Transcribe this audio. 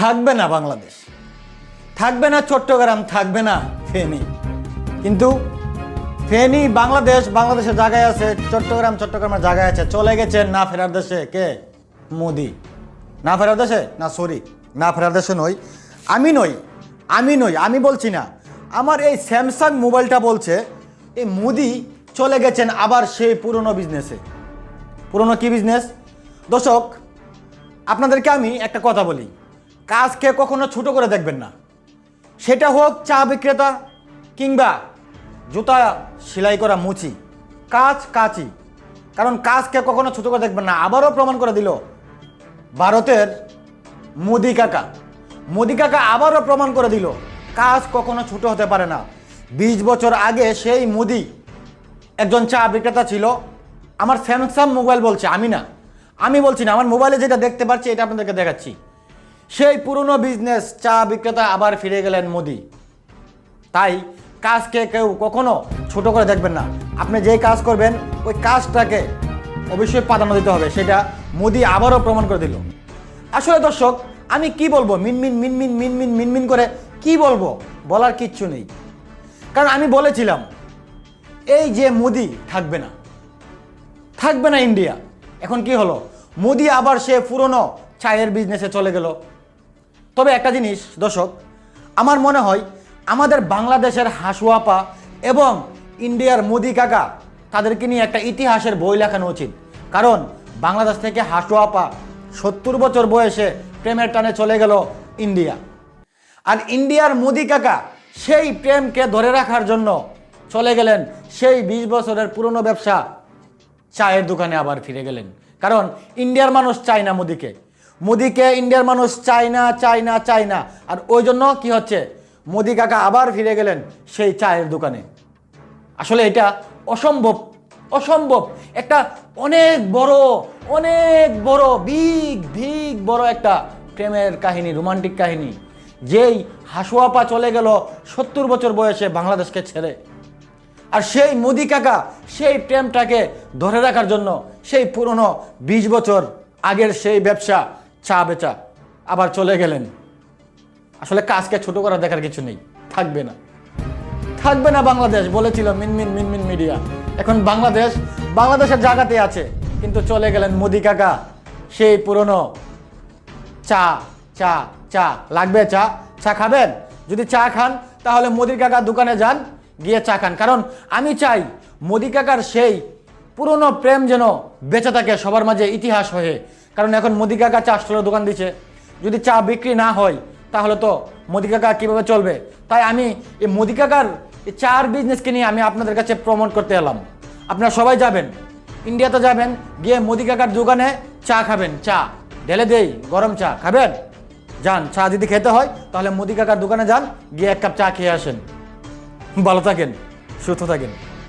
থাকবে না বাংলাদেশ। থাকবে না চট্টগ্রাম, থাকবে না ফেনী। কিন্তু ফেনী, বাংলাদেশ, বাংলাদেশের জায়গায় আছে, চট্টগ্রাম, চট্টগ্রামের জায়গায় আছে। চলে গেছেন না ফেরার দেশে কে? মোদি। না ফেরার দেশে? না সরি না ফেরার দেশে নই। আমি নই আমি নই, আমি বলছি না। আমার এই স্যামসাং মোবাইলটা বলছে, এই মোদি চলে গেছেন আবার সেই পুরনো বিজনেসে পুরনো কি বিজনেস দর্শক, আপনাদেরকে আমি একটা কথা বলি। কাজকে কখনো ছোট করে দেখবেন না। সেটা হোক চা বিক্রেতা কিংবা জুতা সেলাই করা মুচি। কাজ কাচি কারণ কাজকে কখনো ছোট করে দেখবেন না। আবারও প্রমাণ করে দিল ভারতের মোদি কাকা। মোদি কাকা আবারও প্রমাণ করে দিল, কাজ কখনো ছোট হতে পারে না। বিশ বছর আগে সেই মোদি একজন চা বিক্রেতা ছিল। আমার স্যামসাং মোবাইল বলছে, আমি না। আমি বলছি না, আমার মোবাইলে যেটা দেখতে পাচ্ছি, এটা আপনাদেরকে দেখাচ্ছি। সেই পুরনো বিজনেস চা বিক্রেতা আবার ফিরে গেলেন মোদি। তাই কাজকে কেউ কখনো ছোট করে দেখবেন না। আপনি যেই কাজ করবেন, ওই কাজটাকে অবশ্যই প্রাধান্য দিতে হবে, সেটা মোদি আবারও প্রমাণ করে দিল। আসলে দর্শক, আমি কি বলব? মিনমিন মিনমিন মিনমিন মিনমিন করে কি বলব? বলার কিচ্ছু নেই। কারণ আমি বলেছিলাম, এই যে মোদি থাকবে না থাকবে না ইন্ডিয়া। এখন কি হলো? মোদি আবার সে পুরনো চায়ের বিজনেসে চলে গেল। তবে একটা জিনিস, দর্শক, আমার মনে হয় আমাদের বাংলাদেশের হাসুয়াপা এবং ইন্ডিয়ার মোদি কাকা, তাদেরকে নিয়ে একটা ইতিহাসের বই লেখানো উচিত। কারণ বাংলাদেশ থেকে হাসুয়াপা সত্তর বছর বয়সে প্রেমের টানে চলে গেল ইন্ডিয়া। আর ইন্ডিয়ার মোদি কাকা সেই প্রেমকে ধরে রাখার জন্য চলে গেলেন, সেই বিশ বছরের পুরনো ব্যবসা চায়ের দোকানে আবার ফিরে গেলেন। কারণ ইন্ডিয়ার মানুষ চায় না মোদিকে। মোদিকে ইন্ডিয়ার মানুষ চায় না চায় না চায় না। আর ওই জন্য কি হচ্ছে? মোদি কাকা আবার ফিরে গেলেন সেই চায়ের দোকানে। আসলে এটা অসম্ভব অসম্ভব। একটা অনেক বড় অনেক বড়, বিগ বিগ বড় একটা প্রেমের কাহিনী, রোমান্টিক কাহিনী, যেই হাসুয়াপা চলে গেল সত্তর বছর বয়সে বাংলাদেশকে ছেড়ে। আর সেই মোদি কাকা সেই প্রেমটাকে ধরে রাখার জন্য সেই পুরনো বিশ বছর আগের সেই ব্যবসা চা বেচা, আবার চলে গেলেন। আসলে কাজকে ছোট করা দেখার কিছু নেই, থাকবে না। থাকবে না বাংলাদেশ, বলেছিল মিনমিন মিনমিন মিডিয়া। এখন বাংলাদেশ, বাংলাদেশের জায়গাতে আছে, কিন্তু চলে গেলেন মোদি কাকা, সেই পুরনো চা চা চা। লাগবে চা? চা খাবেন? যদি চা খান, তাহলে মোদি কাকা দোকানে যান, গিয়ে চা খান। কারণ আমি চাই মোদি কাকার সেই পুরনো প্রেম যেন বেঁচে থাকে সবার মাঝে ইতিহাস হয়ে। কারণ এখন মোদি কাকা চা স্টলের দোকান দিচ্ছে যদি চা বিক্রি না হয়, তাহলে তো মোদি কাকা কীভাবে চলবে? তাই আমি এই মোদি কাকার এই চার বিজনেসকে নিয়ে আমি আপনাদের কাছে প্রমোট করতে এলাম। আপনারা সবাই যাবেন ইন্ডিয়াতে যাবেন, গিয়ে মোদি কাকার দোকানে চা খাবেন, চা। ঢেলে দেই, গরম চা, খাবেন? যান, চা যদি খেতে হয়, তাহলে মোদি কাকার দোকানে যান, গিয়ে এক কাপ চা খেয়ে আসেন। ভালো থাকেন, সুস্থ থাকেন।